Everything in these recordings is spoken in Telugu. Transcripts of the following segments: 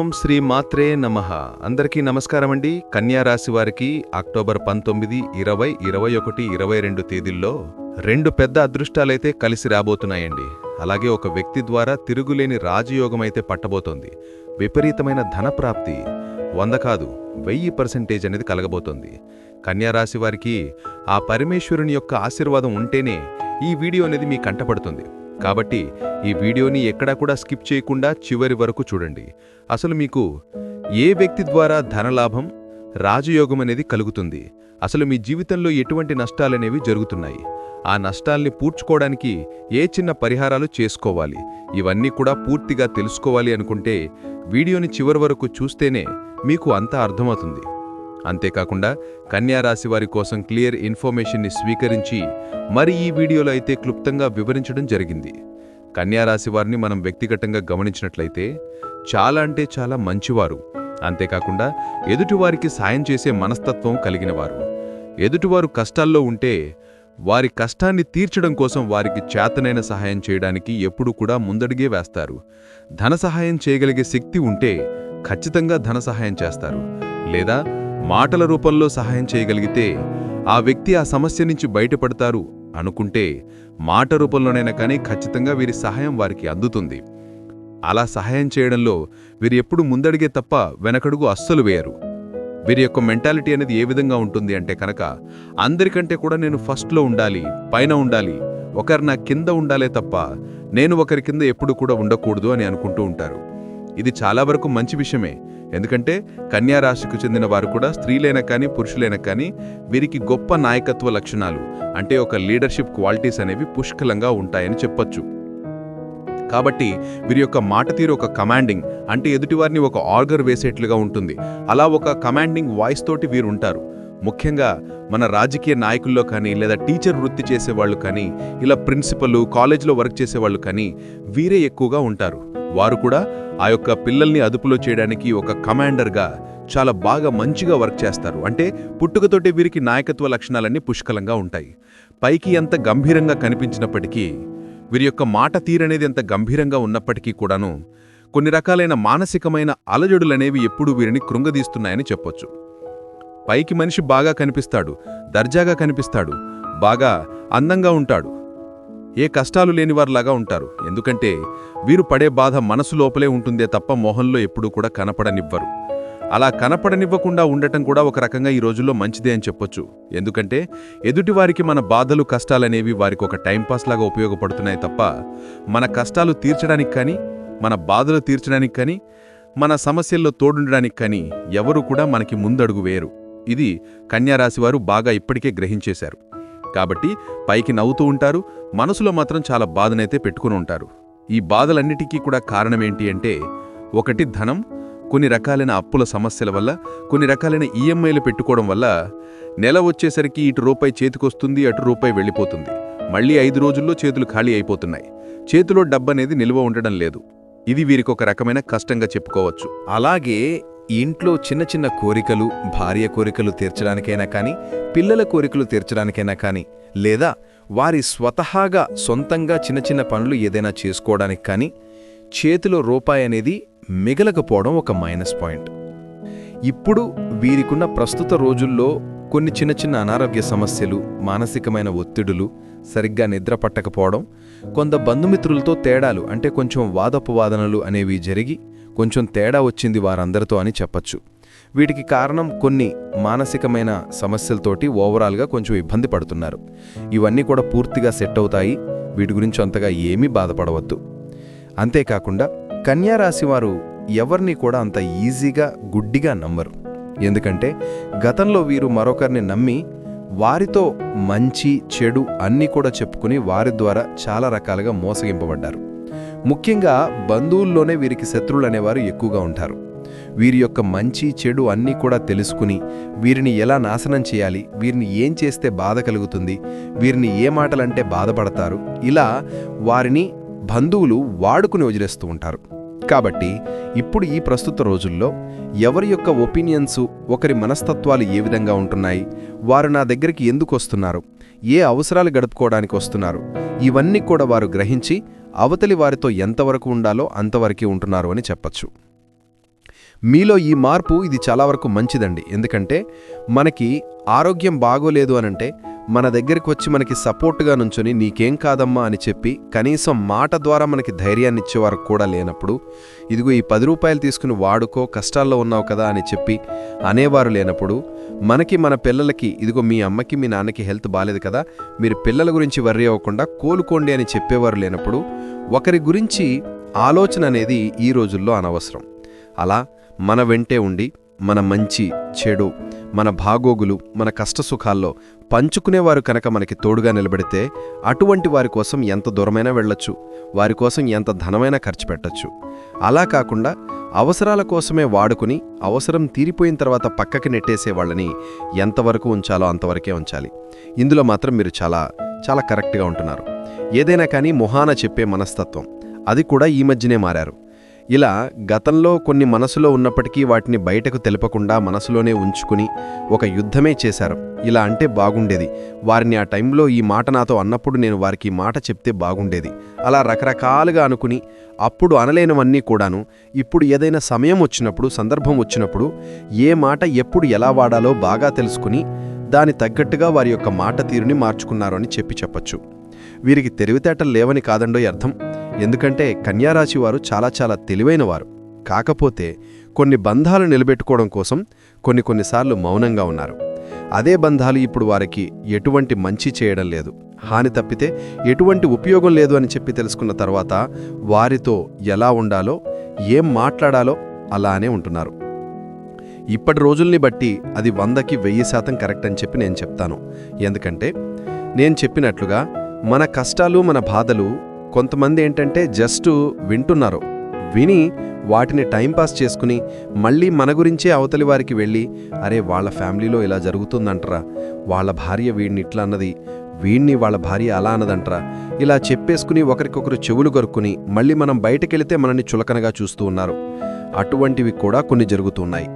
ఓం శ్రీ మాత్రే నమ. అందరికీ నమస్కారం అండి. కన్యా రాశి వారికి అక్టోబర్ పంతొమ్మిది ఇరవై ఇరవై ఒకటి ఇరవై రెండు తేదీల్లో రెండు పెద్ద అదృష్టాలైతే కలిసి రాబోతున్నాయండి. అలాగే ఒక వ్యక్తి ద్వారా తిరుగులేని రాజయోగం అయితే పట్టబోతోంది. విపరీతమైన ధనప్రాప్తి వంద కాదు వెయ్యి పర్సెంటేజ్ అనేది కలగబోతోంది. కన్యా రాశి వారికి ఆ పరమేశ్వరుని యొక్క ఆశీర్వాదం ఉంటేనే ఈ వీడియో అనేది మీ కంటపడుతుంది కాబట్టి ఈ వీడియోని ఎక్కడా కూడా స్కిప్ చేయకుండా చివరి వరకు చూడండి. అసలు మీకు ఏ వ్యక్తి ద్వారా ధనలాభం రాజయోగం అనేది కలుగుతుంది? అసలు మీ జీవితంలో ఎటువంటి నష్టాలనేవి జరుగుతున్నాయి? ఆ నష్టాల్ని పూడ్చుకోవడానికి ఏ చిన్న పరిహారాలు చేసుకోవాలి? ఇవన్నీ కూడా పూర్తిగా తెలుసుకోవాలి అనుకుంటే వీడియోని చివరి వరకు చూస్తేనే మీకు అంతా అర్థమవుతుంది. అంతేకాకుండా కన్యారాశి వారి కోసం క్లియర్ ఇన్ఫర్మేషన్ని స్వీకరించి మరి ఈ వీడియోలో అయితే క్లుప్తంగా వివరించడం జరిగింది. కన్యారాశి వారిని మనం వ్యక్తిగతంగా గమనించినట్లయితే చాలా అంటే చాలా మంచివారు. అంతేకాకుండా ఎదుటివారికి సాయం చేసే మనస్తత్వం కలిగినవారు. ఎదుటివారు కష్టాల్లో ఉంటే వారి కష్టాన్ని తీర్చడం కోసం వారికి చేతనైన సహాయం చేయడానికి ఎప్పుడు కూడా ముందడిగే వేస్తారు. ధన సహాయం చేయగలిగే శక్తి ఉంటే ఖచ్చితంగా ధన సహాయం చేస్తారు. లేదా మాటల రూపంలో సహాయం చేయగలిగితే ఆ వ్యక్తి ఆ సమస్య నుంచి బయటపడతారు అనుకుంటే మాట రూపంలోనైనా కానీ ఖచ్చితంగా వీరి సహాయం వారికి అందుతుంది. అలా సహాయం చేయడంలో వీరు ఎప్పుడు ముందడిగే తప్ప వెనకడుగు అస్సలు వేయరు. వీరి యొక్క మెంటాలిటీ అనేది ఏ విధంగా ఉంటుంది అంటే కనుక అందరికంటే కూడా నేను ఫస్ట్లో ఉండాలి పైన ఉండాలి ఒకరు నా కింద ఉండాలే తప్ప నేను ఒకరి కింద ఎప్పుడు కూడా ఉండకూడదు అని అనుకుంటూ ఉంటారు. ఇది చాలా వరకు మంచి విషయమే. ఎందుకంటే కన్యా రాశికి చెందిన వారు కూడా స్త్రీలైనా కానీ పురుషులైనా కానీ వీరికి గొప్ప నాయకత్వ లక్షణాలు. అంటే ఒక లీడర్షిప్ క్వాలిటీస్ అనేవి పుష్కలంగా ఉంటాయని చెప్పొచ్చు. కాబట్టి వీరి యొక్క మాట తీరు ఒక కమాండింగ్. అంటే ఎదుటివారిని ఒక ఆర్గర్ వేసేట్లుగా ఉంటుంది. అలా ఒక కమాండింగ్ వాయిస్ తోటి వీరు ఉంటారు. ముఖ్యంగా మన రాజకీయ నాయకుల్లో కానీ లేదా టీచర్ వృత్తి చేసేవాళ్ళు కానీ ఇలా ప్రిన్సిపల్ కాలేజ్లో వర్క్ చేసేవాళ్ళు కానీ వీరే ఎక్కువగా ఉంటారు. వారు కూడా ఆ యొక్క పిల్లల్ని అదుపులో చేయడానికి ఒక కమాండర్గా చాలా బాగా మంచిగా వర్క్ చేస్తారు. అంటే పుట్టుకతోటి వీరికి నాయకత్వ లక్షణాలన్నీ పుష్కలంగా ఉంటాయి. పైకి ఎంత గంభీరంగా కనిపించినప్పటికీ వీరి యొక్క మాట తీరనేది ఎంత గంభీరంగా ఉన్నప్పటికీ కూడాను కొన్ని రకాలైన మానసికమైన అలజడులనేవి ఎప్పుడూ వీరిని కృంగదీస్తున్నాయని చెప్పొచ్చు. పైకి మనిషి బాగా కనిపిస్తాడు దర్జాగా కనిపిస్తాడు బాగా అందంగా ఉంటాడు. ఏ కష్టాలు లేనివారిలాగా ఉంటారు. ఎందుకంటే వీరు పడే బాధ మనసు లోపలే ఉంటుందే తప్ప మొహంలో ఎప్పుడూ కూడా కనపడనివ్వరు. అలా కనపడనివ్వకుండా ఉండటం కూడా ఒక రకంగా ఈ రోజుల్లో మంచిదే అని చెప్పొచ్చు. ఎందుకంటే ఎదుటివారికి మన బాధలు కష్టాలనేవి వారికి ఒక టైంపాస్ లాగా ఉపయోగపడుతున్నాయి తప్ప మన కష్టాలు తీర్చడానికి కానీ మన బాధలు తీర్చడానికి కానీ మన సమస్యల్లో తోడుండడానికి కానీ ఎవరు కూడా మనకి ముందడుగు వేయరు. ఇది కన్యారాశివారు బాగా ఇప్పటికే గ్రహించేశారు. కాబట్టి పైకి నవ్వుతూ ఉంటారు మనసులో మాత్రం చాలా బాధనైతే పెట్టుకుని ఉంటారు. ఈ బాధలన్నిటికీ కూడా కారణమేంటి అంటే ఒకటి ధనం కొన్ని రకాలైన అప్పుల సమస్యల వల్ల కొన్ని రకాలైన ఈఎంఐలు పెట్టుకోవడం వల్ల నెల వచ్చేసరికి ఇటు రూపాయి చేతికొస్తుంది అటు రూపాయి వెళ్ళిపోతుంది. మళ్ళీ ఐదు రోజుల్లో చేతులు ఖాళీ అయిపోతున్నాయి. చేతిలో డబ్బనేది నిల్వ ఉండడం లేదు. ఇది వీరికి ఒక రకమైన కష్టంగా చెప్పుకోవచ్చు. అలాగే ఇంట్లో చిన్న చిన్న కోరికలు భార్య కోరికలు తీర్చడానికైనా కానీ పిల్లల కోరికలు తీర్చడానికైనా కానీ లేదా వారి స్వతహాగా సొంతంగా చిన్న చిన్న పనులు ఏదైనా చేసుకోవడానికి కానీ చేతిలో రూపాయి అనేది మిగలకపోవడం ఒక మైనస్ పాయింట్. ఇప్పుడు వీరికున్న ప్రస్తుత రోజుల్లో కొన్ని చిన్న చిన్న అనారోగ్య సమస్యలు మానసికమైన ఒత్తిడులు సరిగ్గా నిద్ర పట్టకపోవడం కొంత బంధుమిత్రులతో తేడాలు అంటే కొంచెం వాదోపవాదనలు అనేవి జరిగి కొంచెం తేడా వచ్చింది వారందరితో అని చెప్పచ్చు. వీటికి కారణం కొన్ని మానసికమైన సమస్యలతోటి ఓవరాల్గా కొంచెం ఇబ్బంది పడుతున్నారు. ఇవన్నీ కూడా పూర్తిగా సెట్ అవుతాయి. వీటి గురించి అంతగా ఏమీ బాధపడవద్దు. అంతేకాకుండా కన్యారాశి వారు ఎవరిని కూడా అంత ఈజీగా గుడ్డిగా నమ్మరు. ఎందుకంటే గతంలో వీరు మరొకరిని నమ్మి వారితో మంచి చెడు అన్నీ కూడా చెప్పుకుని వారి ద్వారా చాలా రకాలుగా మోసగింపబడ్డారు. ముఖ్యంగా బంధువుల్లోనే వీరికి శత్రువులు అనేవారు ఎక్కువగా ఉంటారు. వీరి యొక్క మంచి చెడు అన్నీ కూడా తెలుసుకుని వీరిని ఎలా నాశనం చేయాలి వీరిని ఏం చేస్తే బాధ కలుగుతుంది వీరిని ఏ మాటలంటే బాధపడతారు ఇలా వారిని బంధువులు వాడుకుని వదిలేస్తూ ఉంటారు. కాబట్టి ఇప్పుడు ఈ ప్రస్తుత రోజుల్లో ఎవరి యొక్క ఒపీనియన్స్ ఒకరి మనస్తత్వాలు ఏ విధంగా ఉంటున్నాయి వారు నా దగ్గరికి ఎందుకు వస్తున్నారు ఏ అవసరాలు గడుపుకోవడానికి వస్తున్నారు ఇవన్నీ కూడా వారు గ్రహించి అవతలి వారితో ఎంతవరకు ఉండాలో అంతవరకే ఉంటున్నారు అని చెప్పచ్చు. మీలో ఈ మార్పు ఇది చాలా వరకు మంచిదండి. ఎందుకంటే మనకి ఆరోగ్యం బాగోలేదు అనంటే మన దగ్గరికి వచ్చి మనకి సపోర్ట్గా నుంచొని నీకేం కాదమ్మా అని చెప్పి కనీసం మాట ద్వారా మనకి ధైర్యాన్ని ఇచ్చేవారు కూడా లేనప్పుడు ఇదిగో ఈ పది రూపాయలు తీసుకుని వాడుకో కష్టాల్లో ఉన్నావు కదా అని చెప్పి అనేవారు లేనప్పుడు మనకి మన పిల్లలకి ఇదిగో మీ అమ్మకి మీ నాన్నకి హెల్త్ బాగాలేదు కదా మీరు పిల్లల గురించి వర్రీ అవ్వకుండా కోలుకోండి అని చెప్పేవారు లేనప్పుడు ఒకరి గురించి ఆలోచన అనేది ఈ రోజుల్లో అనవసరం. అలా మన వెంటే ఉండి మన మంచి చెడు మన భాగోగులు మన కష్టసుఖాల్లో పంచుకునేవారు కనుక మనకి తోడుగా నిలబెడితే అటువంటి వారి కోసం ఎంత దూరమైనా వెళ్ళొచ్చు వారి కోసం ఎంత ధనమైనా ఖర్చు పెట్టొచ్చు. అలా కాకుండా అవసరాల కోసమే వాడుకుని అవసరం తీరిపోయిన తర్వాత పక్కకి నెట్టేసే వాళ్ళని ఎంతవరకు ఉంచాలో అంతవరకే ఉంచాలి. ఇందులో మాత్రం మీరు చాలా చాలా కరెక్ట్గా ఉంటున్నారు. ఏదైనా కానీ మొహాన చెప్పే మనస్తత్వం అది కూడా ఈ మధ్యనే మారారు. ఇలా గతంలో కొన్ని మనసులో ఉన్నప్పటికీ వాటిని బయటకు తెలపకుండా మనసులోనే ఉంచుకుని ఒక యుద్ధమే చేశారు. ఇలా అంటే బాగుండేది. వారిని ఆ టైంలో ఈ మాట నాతో అన్నప్పుడు నేను వారికి మాట చెప్తే బాగుండేది. అలా రకరకాలుగా అనుకుని అప్పుడు అనలేనివన్నీ కూడాను ఇప్పుడు ఏదైనా సమయం వచ్చినప్పుడు సందర్భం వచ్చినప్పుడు ఏ మాట ఎప్పుడు ఎలా వాడాలో బాగా తెలుసుకుని దాని తగ్గట్టుగా వారి యొక్క మాట తీరుని మార్చుకున్నారు అని చెప్పి చెప్పచ్చు. వీరికి తెలివితేటలు లేవని కాదండో అర్థం ఎందుకంటే కన్యారాశి వారు చాలా చాలా తెలివైనవారు. కాకపోతే కొన్ని బంధాలు నిలబెట్టుకోవడం కోసం కొన్ని కొన్నిసార్లు మౌనంగా ఉన్నారు. అదే బంధాలు ఇప్పుడు వారికి ఎటువంటి మంచి చేయడం లేదు. హాని తప్పితే ఎటువంటి ఉపయోగం లేదు అని చెప్పి తెలుసుకున్న తర్వాత వారితో ఎలా ఉండాలో ఏం మాట్లాడాలో అలానే ఉంటున్నారు. ఇప్పటి రోజుల్ని బట్టి అది వందకి వెయ్యి శాతం కరెక్ట్ అని చెప్పి నేను చెప్తాను. ఎందుకంటే నేను చెప్పినట్లుగా మన కష్టాలు మన బాధలు కొంతమంది ఏంటంటే జస్ట్ వింటున్నారు. విని వాటిని టైంపాస్ చేసుకుని మళ్ళీ మన గురించే అవతలి వారికి వెళ్ళి అరే వాళ్ళ ఫ్యామిలీలో ఇలా జరుగుతుందంటరా. వాళ్ళ భార్య వీడిని ఇట్లా అన్నది వీణ్ణి వాళ్ళ భార్య అలా అన్నదంటరా. ఇలా చెప్పేసుకుని ఒకరికొకరు చెవులు గరుక్కుని మళ్ళీ మనం బయటకెళితే మనల్ని చులకనగా చూస్తూ ఉన్నారు. అటువంటివి కూడా కొన్ని జరుగుతున్నాయి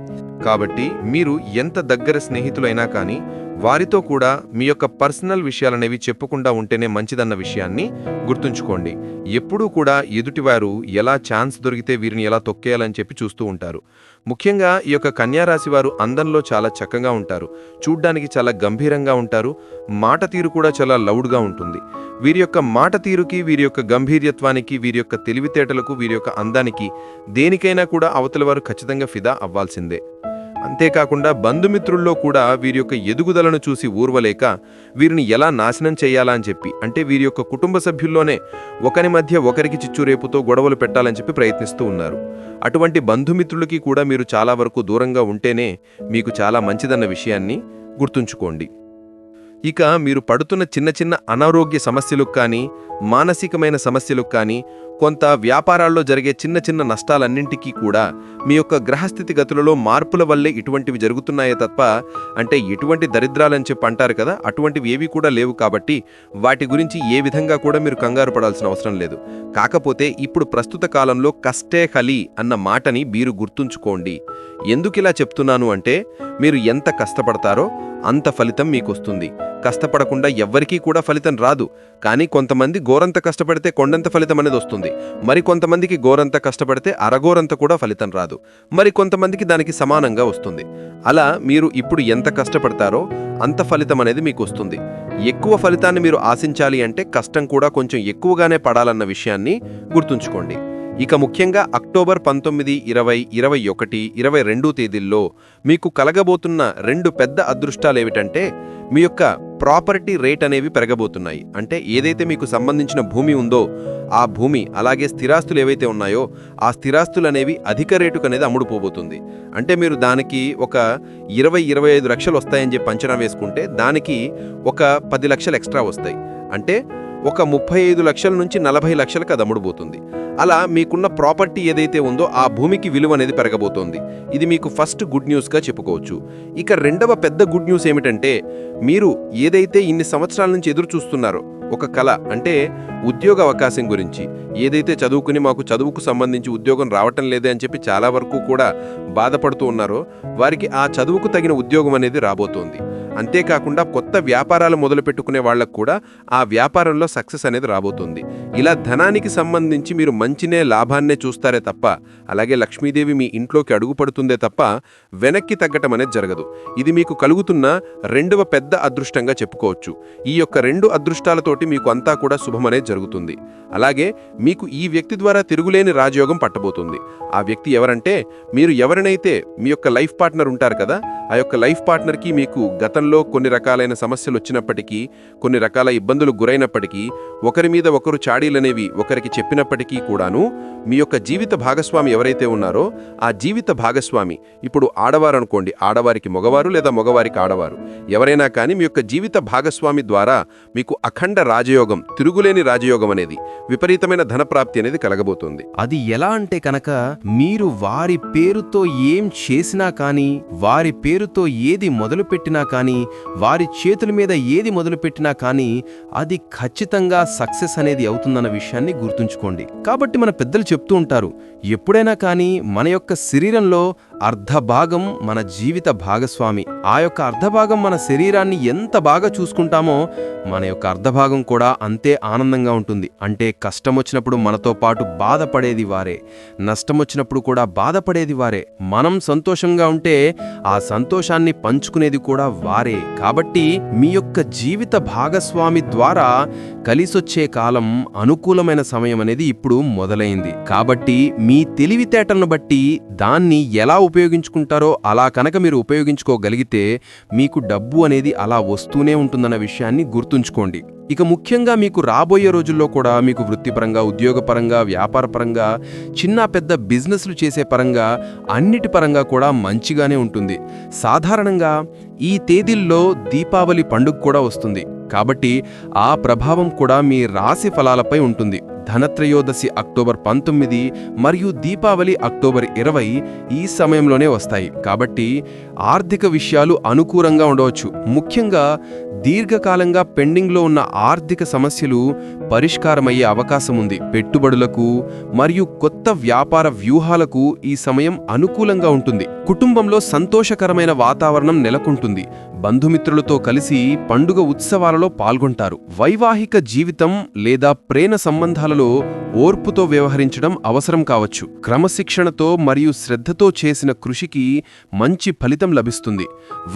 కాబట్టి మీరు ఎంత దగ్గర స్నేహితులైనా కానీ వారితో కూడా మీ యొక్క పర్సనల్ విషయాలనేవి చెప్పకుండా ఉంటేనే మంచిదన్న విషయాన్ని గుర్తుంచుకోండి. ఎప్పుడూ కూడా ఎదుటివారు ఎలా ఛాన్స్ దొరికితే వీరిని ఎలా తొక్కేయాలని చెప్పి చూస్తూ ఉంటారు. ముఖ్యంగా ఈ యొక్క కన్యారాశి వారు అందంలో చాలా చక్కగా ఉంటారు. చూడ్డానికి చాలా గంభీరంగా ఉంటారు. మాట తీరు కూడా చాలా లౌడ్గా ఉంటుంది. వీరి యొక్క మాట తీరుకి వీరి యొక్క గంభీర్యత్వానికి వీరి యొక్క తెలివితేటలకు వీరి యొక్క అందానికి దేనికైనా కూడా అవతల వారు ఖచ్చితంగా ఫిదా అవ్వాల్సిందే. అంతేకాకుండా బంధుమిత్రుల్లో కూడా వీరి యొక్క ఎదుగుదలను చూసి ఊర్వలేక వీరిని ఎలా నాశనం చేయాలా అని చెప్పి అంటే వీరి యొక్క కుటుంబ సభ్యుల్లోనే ఒకరి మధ్య ఒకరికి చిచ్చురేపుతో గొడవలు పెట్టాలని చెప్పి ప్రయత్నిస్తూ ఉన్నారు. అటువంటి బంధుమిత్రులకి కూడా మీరు చాలా వరకు దూరంగా ఉంటేనే మీకు చాలా మంచిదన్న విషయాన్ని గుర్తుంచుకోండి. ఇక మీరు పడుతున్న చిన్న చిన్న అనారోగ్య సమస్యలకు కానీ మానసికమైన సమస్యలకు కానీ కొంత వ్యాపారాల్లో జరిగే చిన్న చిన్న నష్టాలన్నింటికీ కూడా మీ యొక్క గ్రహస్థితి గతులలో మార్పుల వల్లే ఇటువంటివి జరుగుతున్నాయే తప్ప అంటే ఎటువంటి దరిద్రాలని చెప్పి అంటారు కదా అటువంటివి ఏవి కూడా లేవు కాబట్టి వాటి గురించి ఏ విధంగా కూడా మీరు కంగారు పడాల్సిన అవసరం లేదు. కాకపోతే ఇప్పుడు ప్రస్తుత కాలంలో కష్టే ఖలి అన్న మాటని మీరు గుర్తుంచుకోండి. ఎందుకు ఇలా చెప్తున్నాను అంటే మీరు ఎంత కష్టపడతారో అంత ఫలితం మీకు వస్తుంది కష్టపడకుండా ఎవ్వరికీ కూడా ఫలితం రాదు. కానీ కొంతమంది గోరంత కష్టపడితే కొండంత ఫలితం అనేది వస్తుంది. మరి కొంతమందికి గోరంత కష్టపడితే అరగోరంత కూడా ఫలితం రాదు. మరి కొంతమందికి దానికి సమానంగా వస్తుంది. అలా మీరు ఇప్పుడు ఎంత కష్టపడతారో అంత ఫలితం అనేది మీకు వస్తుంది ఎక్కువ ఫలితాన్ని మీరు ఆశించాలి అంటే కష్టం కూడా కొంచెం ఎక్కువగానే పడాలన్న విషయాన్ని గుర్తుంచుకోండి. ఇక ముఖ్యంగా అక్టోబర్ పంతొమ్మిది ఇరవై ఇరవై ఒకటి ఇరవై రెండు తేదీల్లో మీకు కలగబోతున్న రెండు పెద్ద అదృష్టాలేమిటంటే మీ యొక్క ప్రాపర్టీ రేట్ అనేవి పెరగబోతున్నాయి. అంటే ఏదైతే మీకు సంబంధించిన భూమి ఉందో ఆ భూమి అలాగే స్థిరాస్తులు ఏవైతే ఉన్నాయో ఆ స్థిరాస్తులు అనేవి అధిక రేటుకు అనేది అమ్ముడుపోబోతుంది. అంటే మీరు దానికి ఒక ఇరవై ఇరవై ఐదు లక్షలు వస్తాయని చెప్పి అంచనా వేసుకుంటే దానికి ఒక పది లక్షలు ఎక్స్ట్రా వస్తాయి. అంటే ఒక ముప్పై ఐదు లక్షల నుంచి నలభై లక్షలకు అది అమ్ముడుపోతుంది. అలా మీకున్న ప్రాపర్టీ ఏదైతే ఉందో ఆ భూమికి విలువ అనేది పెరగబోతోంది. ఇది మీకు ఫస్ట్ గుడ్ న్యూస్గా చెప్పుకోవచ్చు. ఇక రెండవ పెద్ద గుడ్ న్యూస్ ఏమిటంటే మీరు ఏదైతే ఇన్ని సంవత్సరాల నుంచి ఎదురు చూస్తున్నారో ఒక కళ అంటే ఉద్యోగ అవకాశం గురించి. ఏదైతే చదువుకుని మాకు చదువుకు సంబంధించి ఉద్యోగం రావటం లేదే అని చెప్పి చాలా వరకు కూడా బాధపడుతూ ఉన్నారో వారికి ఆ చదువుకు తగిన ఉద్యోగం అనేది రాబోతోంది. అంతేకాకుండా కొత్త వ్యాపారాలు మొదలు పెట్టుకునే వాళ్ళకు కూడా ఆ వ్యాపారంలో సక్సెస్ అనేది రాబోతుంది. ఇలా ధనానికి సంబంధించి మీరు మంచినే లాభాన్నే చూస్తారే తప్ప అలాగే లక్ష్మీదేవి మీ ఇంట్లోకి అడుగుపడుతుందే తప్ప వెనక్కి తగ్గటం అనేది జరగదు. ఇది మీకు కలుగుతున్న రెండవ పెద్ద అదృష్టంగా చెప్పుకోవచ్చు. ఈ యొక్క రెండు అదృష్టాలతోటి మీకు అంతా కూడా శుభమనే జరుగుతుంది. అలాగే మీకు ఈ వ్యక్తి ద్వారా తిరుగులేని రాజయోగం పట్టబోతుంది. ఆ వ్యక్తి ఎవరంటే మీరు ఎవరినైతే మీ యొక్క లైఫ్ పార్ట్నర్ ఉంటారు కదా ఆ యొక్క లైఫ్ పార్ట్నర్కి మీకు గతంలో కొన్ని రకాలైన సమస్యలు వచ్చినప్పటికీ కొన్ని రకాల ఇబ్బందులు గురైనప్పటికీ ఒకరి మీద ఒకరు చాడీలనేవి ఒకరికి చెప్పినప్పటికీ కూడాను మీ యొక్క జీవిత భాగస్వామి ఎవరైతే ఉన్నారో ఆ జీవిత భాగస్వామి ఇప్పుడు ఆడవారు అనుకోండి ఆడవారికి మగవారు లేదా మగవారికి ఆడవారు ఎవరైనా కానీ మీ యొక్క జీవిత భాగస్వామి ద్వారా మీకు అఖండ రాజయోగం తిరుగులేని రాజయోగం అనేది విపరీతమైన ధనప్రాప్తి అనేది కలగబోతుంది. అది ఎలా అంటే కనుక మీరు వారి పేరుతో ఏం చేసినా కానీ వారి పేరుతో ఏది మొదలుపెట్టినా కానీ వారి చేతుల మీద ఏది మొదలుపెట్టినా కానీ అది ఖచ్చితంగా సక్సెస్ అనేది అవుతుందన్న విషయాన్ని గుర్తుంచుకోండి. కాబట్టి మన పెద్దలు చెప్తూ ఉంటారు ఎప్పుడైనా కానీ మన యొక్క శరీరంలో అర్ధభాగం మన జీవిత భాగస్వామి. ఆ యొక్క అర్ధభాగం మన శరీరాన్ని ఎంత బాగా చూసుకుంటామో మన యొక్క అర్ధభాగం కూడా అంతే ఆనందంగా ఉంటుంది. అంటే కష్టం వచ్చినప్పుడు మనతో పాటు బాధపడేది వారే. నష్టం వచ్చినప్పుడు కూడా బాధపడేది వారే. మనం సంతోషంగా ఉంటే ఆ సంతోషాన్ని పంచుకునేది కూడా వారే. కాబట్టి మీ యొక్క జీవిత భాగస్వామి ద్వారా కలిసొచ్చే కాలం అనుకూలమైన సమయం అనేది ఇప్పుడు మొదలైంది. కాబట్టి మీ తెలివితేటలను బట్టి దాన్ని ఎలా ఉపయోగించుకుంటారో అలా కనుక మీరు ఉపయోగించుకోగలిగితే మీకు డబ్బు అనేది అలా వస్తూనే ఉంటుందన్న విషయాన్ని గుర్తుంచుకోండి. ఇక ముఖ్యంగా మీకు రాబోయే రోజుల్లో కూడా మీకు వృత్తిపరంగా ఉద్యోగపరంగా వ్యాపారపరంగా చిన్న పెద్ద బిజినెస్లు చేసే పరంగా అన్నిటి పరంగా కూడా మంచిగానే ఉంటుంది. సాధారణంగా ఈ తేదీల్లో దీపావళి పండుగ కూడా వస్తుంది. కాబట్టి ఆ ప్రభావం కూడా మీ రాశి ఫలాలపై ఉంటుంది. ధనత్రయోదశి అక్టోబర్ పంతొమ్మిది మరియు దీపావళి అక్టోబర్ ఇరవై ఈ సమయంలోనే వస్తాయి. కాబట్టి ఆర్థిక విషయాలు అనుకూలంగా ఉండవచ్చు. ముఖ్యంగా దీర్ఘకాలంగా పెండింగ్లో ఉన్న ఆర్థిక సమస్యలు పరిష్కారమయ్యే అవకాశం ఉంది పెట్టుబడులకు మరియు కొత్త వ్యాపార వ్యూహాలకు ఈ సమయం అనుకూలంగా ఉంటుంది. కుటుంబంలో సంతోషకరమైన వాతావరణం నెలకొంటుంది. బంధుమిత్రులతో కలిసి పండుగ ఉత్సవాలలో పాల్గొంటారు. వైవాహిక జీవితం లేదా ప్రేమ సంబంధాలలో ఓర్పుతో వ్యవహరించడం అవసరం కావచ్చు. క్రమశిక్షణతో మరియు శ్రద్ధతో చేసిన కృషికి మంచి ఫలితం లభిస్తుంది.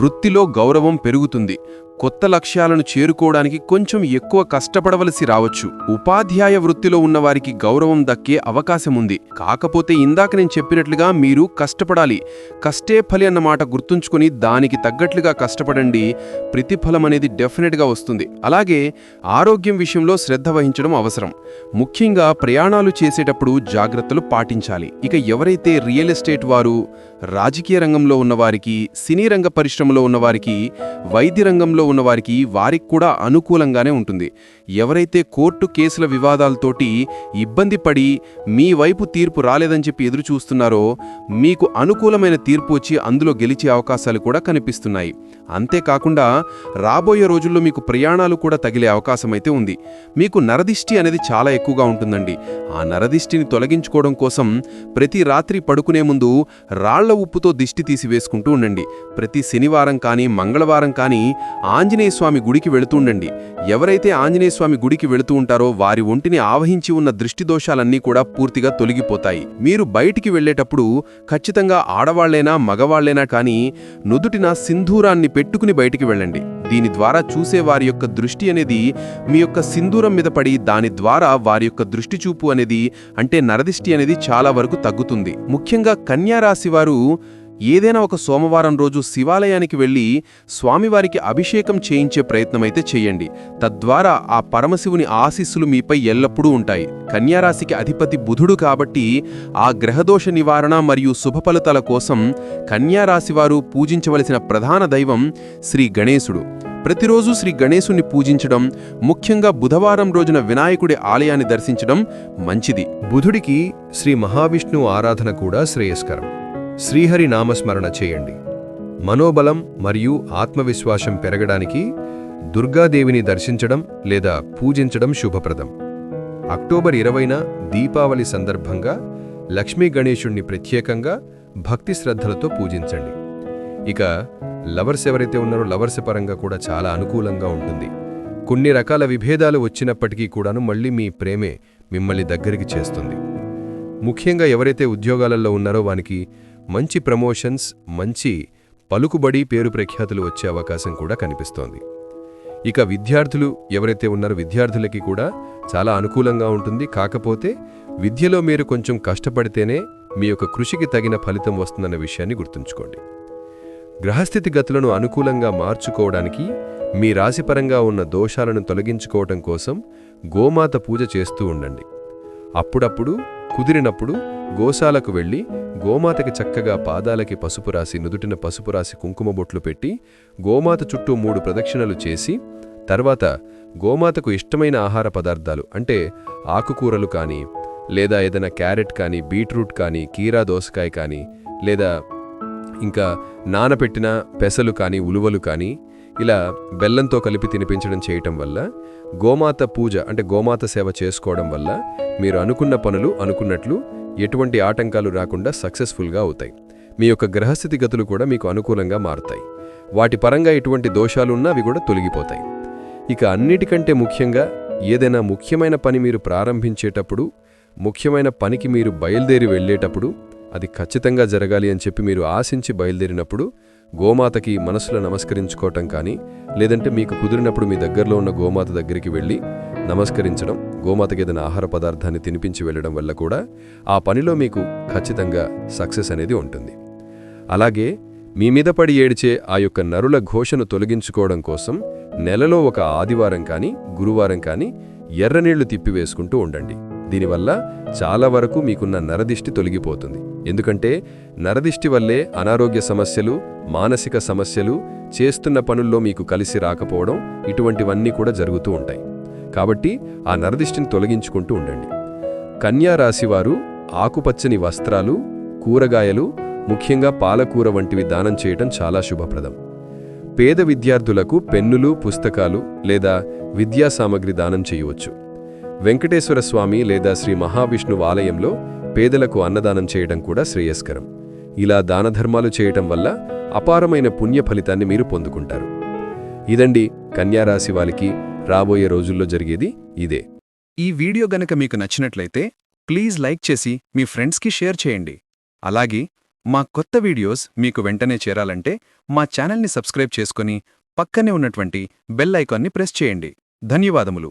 వృత్తిలో గౌరవం పెరుగుతుంది. కొత్త లక్ష్యాలను చేరుకోవడానికి కొంచెం ఎక్కువ కష్టపడవలసి రావచ్చు. ఉపాధ్యాయ వృత్తిలో ఉన్నవారికి గౌరవం దక్కే అవకాశం ఉంది కాకపోతే ఇందాక నేను చెప్పినట్లుగా మీరు కష్టపడాలి. కష్టే ఫలి అన్న మాట గుర్తుంచుకుని దానికి తగ్గట్లుగా కష్టపడండి. ప్రతిఫలం అనేది డెఫినెట్గా వస్తుంది. అలాగే ఆరోగ్యం విషయంలో శ్రద్ధ వహించడం అవసరం. ముఖ్యంగా ప్రయాణాలు చేసేటప్పుడు జాగ్రత్తలు పాటించాలి. ఇక ఎవరైతే రియల్ ఎస్టేట్ వారు రాజకీయ రంగంలో ఉన్నవారికి సినీ రంగ పరిశ్రమలో ఉన్నవారికి వైద్య రంగంలో ఉన్నవారికి వారికి కూడా అనుకూలంగానే ఉంటుంది. ఎవరైతే కోర్టు కేసుల వివాదాలతోటి ఇబ్బంది పడి మీ వైపు తీర్పు రాలేదని చెప్పి ఎదురు చూస్తున్నారో మీకు అనుకూలమైన తీర్పు వచ్చి అందులో గెలిచే అవకాశాలు కూడా కనిపిస్తున్నాయి. అంతేకాకుండా రాబోయే రోజుల్లో మీకు ప్రయాణాలు కూడా తగిలే అవకాశం అయితే ఉంది. మీకు నరదిష్టి అనేది చాలా ఎక్కువగా ఉంటుందండి. ఆ నరదిష్టిని తొలగించుకోవడం కోసం ప్రతి రాత్రి పడుకునే ముందు రాళ్ళ ఉప్పుతో దిష్టి తీసివేసుకుంటూ ఉండండి. ప్రతి శనివారం కానీ మంగళవారం కానీ ఆంజనేయ స్వామి గుడికి వెళుతూ ఉండండి. ఎవరైతే ఆంజనేయ స్వామి గుడికి వెళుతూ ఉంటారో వారి ఒంటిని ఆవహించి ఉన్న దృష్టి దోషాలన్నీ కూడా పూర్తిగా తొలగిపోతాయి. మీరు బయటికి వెళ్ళేటప్పుడు ఖచ్చితంగా ఆడవాళ్ళైనా మగవాళ్ళైనా కానీ నుదుటిన సింధూరాన్ని పెట్టుకుని బయటికి వెళ్ళండి. దీని ద్వారా చూసే వారి యొక్క దృష్టి అనేది మీ యొక్క సింధూరం మీద పడి దాని ద్వారా వారి యొక్క దృష్టి చూపు అనేది అంటే నరదిష్టి అనేది చాలా వరకు తగ్గుతుంది. ముఖ్యంగా కన్యా రాశి వారు ఏదైనా ఒక సోమవారం రోజు శివాలయానికి వెళ్ళి స్వామివారికి అభిషేకం చేయించే ప్రయత్నమైతే చేయండి. తద్వారా ఆ పరమశివుని ఆశీస్సులు మీపై ఎల్లప్పుడూ ఉంటాయి. కన్యారాశికి అధిపతి బుధుడు కాబట్టి ఆ గ్రహదోష నివారణ మరియు శుభఫలితాల కోసం కన్యారాశివారు పూజించవలసిన ప్రధాన దైవం శ్రీ గణేశుడు. ప్రతిరోజు శ్రీ గణేశుని పూజించడం ముఖ్యంగా బుధవారం రోజున వినాయకుడి ఆలయాన్ని దర్శించడం మంచిది. బుధుడికి శ్రీ మహావిష్ణువు ఆరాధన కూడా శ్రేయస్కరం. శ్రీహరి నామస్మరణ చేయండి. మనోబలం మరియు ఆత్మవిశ్వాసం పెరగడానికి దుర్గాదేవిని దర్శించడం లేదా పూజించడం శుభప్రదం. అక్టోబర్ ఇరవైన దీపావళి సందర్భంగా లక్ష్మీ గణేశుణ్ణి ప్రత్యేకంగా భక్తి శ్రద్ధలతో పూజించండి. ఇక లవర్స్ ఎవరైతే ఉన్నారో లవర్స్ పరంగా కూడా చాలా అనుకూలంగా ఉంటుంది. కొన్ని రకాల విభేదాలు వచ్చినప్పటికీ కూడాను మళ్ళీ మీ ప్రేమే మిమ్మల్ని దగ్గరికి చేస్తుంది. ముఖ్యంగా ఎవరైతే ఉద్యోగాలలో ఉన్నారో వానికి మంచి ప్రమోషన్స్ మంచి పలుకుబడి పేరు ప్రఖ్యాతులు వచ్చే అవకాశం కూడా కనిపిస్తోంది. ఇక విద్యార్థులు ఎవరైతే ఉన్నారో విద్యార్థులకి కూడా చాలా అనుకూలంగా ఉంటుంది. కాకపోతే విద్యలో మీరు కొంచెం కష్టపడితేనే మీ యొక్క కృషికి తగిన ఫలితం వస్తుందన్న విషయాన్ని గుర్తుంచుకోండి. గ్రహస్థితి గతులను అనుకూలంగా మార్చుకోవడానికి మీ రాశిపరంగా ఉన్న దోషాలను తొలగించుకోవటం కోసం గోమాత పూజ చేస్తూ ఉండండి. అప్పుడప్పుడు కుదిరినప్పుడు గోశాలకు వెళ్ళి గోమాతకి చక్కగా పాదాలకి పసుపు రాసి నుదుటిన పసుపు రాసి కుంకుమ బొట్లు పెట్టి గోమాత చుట్టూ మూడు ప్రదక్షిణలు చేసి తర్వాత గోమాతకు ఇష్టమైన ఆహార పదార్థాలు అంటే ఆకుకూరలు కానీ లేదా ఏదైనా క్యారెట్ కానీ బీట్రూట్ కానీ కీరా దోసకాయ కానీ లేదా ఇంకా నానపెట్టిన పెసలు కానీ ఉలువలు కానీ ఇలా బెల్లంతో కలిపి తినిపించడం చేయటం వల్ల గోమాత పూజ అంటే గోమాత సేవ చేసుకోవడం వల్ల మీరు అనుకున్న పనులు అనుకున్నట్లు ఎటువంటి ఆటంకాలు రాకుండా సక్సెస్ఫుల్గా అవుతాయి. మీ యొక్క గ్రహస్థితి గతులు కూడా మీకు అనుకూలంగా మారుతాయి. వాటి పరంగా ఎటువంటి దోషాలున్నా అవి కూడా తొలగిపోతాయి. ఇక అన్నిటికంటే ముఖ్యంగా ఏదైనా ముఖ్యమైన పని మీరు ప్రారంభించేటప్పుడు ముఖ్యమైన పనికి మీరు బయలుదేరి వెళ్ళేటప్పుడు అది ఖచ్చితంగా జరగాలి అని చెప్పి మీరు ఆశించి బయలుదేరినప్పుడు గోమాతకి మనసులో నమస్కరించుకోవటం కానీ లేదంటే మీకు కుదిరినప్పుడు మీ దగ్గరలో ఉన్న గోమాత దగ్గరికి వెళ్ళి నమస్కరించడం గోమాతకి ఏదైనా ఆహార పదార్థాన్ని తినిపించి వెళ్ళడం వల్ల కూడా ఆ పనిలో మీకు ఖచ్చితంగా సక్సెస్ అనేది ఉంటుంది. అలాగే మీ మీద పడి ఏడిచే ఆ యొక్క నరుల ఘోషను తొలగించుకోవడం కోసం నెలలో ఒక ఆదివారం కానీ గురువారం కానీ ఎర్రనీళ్ళు తిప్పివేసుకుంటూ ఉండండి. దీనివల్ల చాలా వరకు మీకున్న నరదిష్టి తొలగిపోతుంది. ఎందుకంటే నరదిష్టి వల్లే అనారోగ్య సమస్యలు మానసిక సమస్యలు చేస్తున్న పనుల్లో మీకు కలిసి రాకపోవడం ఇటువంటివన్నీ కూడా జరుగుతూ ఉంటాయి. కాబట్టి ఆ నరదిష్టిని తొలగించుకుంటూ ఉండండి. కన్యా రాశివారు ఆకుపచ్చని వస్త్రాలు కూరగాయలు ముఖ్యంగా పాలకూర వంటివి దానం చేయటం చాలా శుభప్రదం. పేద విద్యార్థులకు పెన్నులు పుస్తకాలు లేదా విద్యా సామగ్రి దానం చేయవచ్చు. వెంకటేశ్వర స్వామి లేదా శ్రీ మహావిష్ణువు ఆలయంలో పేదలకు అన్నదానం చేయడం కూడా శ్రేయస్కరం. ఇలా దానధర్మాలు చేయటం వల్ల అపారమైన పుణ్య ఫలితాన్ని మీరు పొందుకుంటారు. ఇదండి కన్యారాశి వారికి రాబోయే రోజుల్లో జరిగేది ఇదే. ఈ వీడియో గనక మీకు నచ్చినట్లయితే ప్లీజ్ లైక్ చేసి మీ ఫ్రెండ్స్కి షేర్ చేయండి. అలాగే మా కొత్త వీడియోస్ మీకు వెంటనే చేరాలంటే మా ఛానల్ని సబ్స్క్రైబ్ చేసుకుని పక్కనే ఉన్నటువంటి బెల్ ఐకాన్ని ప్రెస్ చేయండి. ధన్యవాదములు.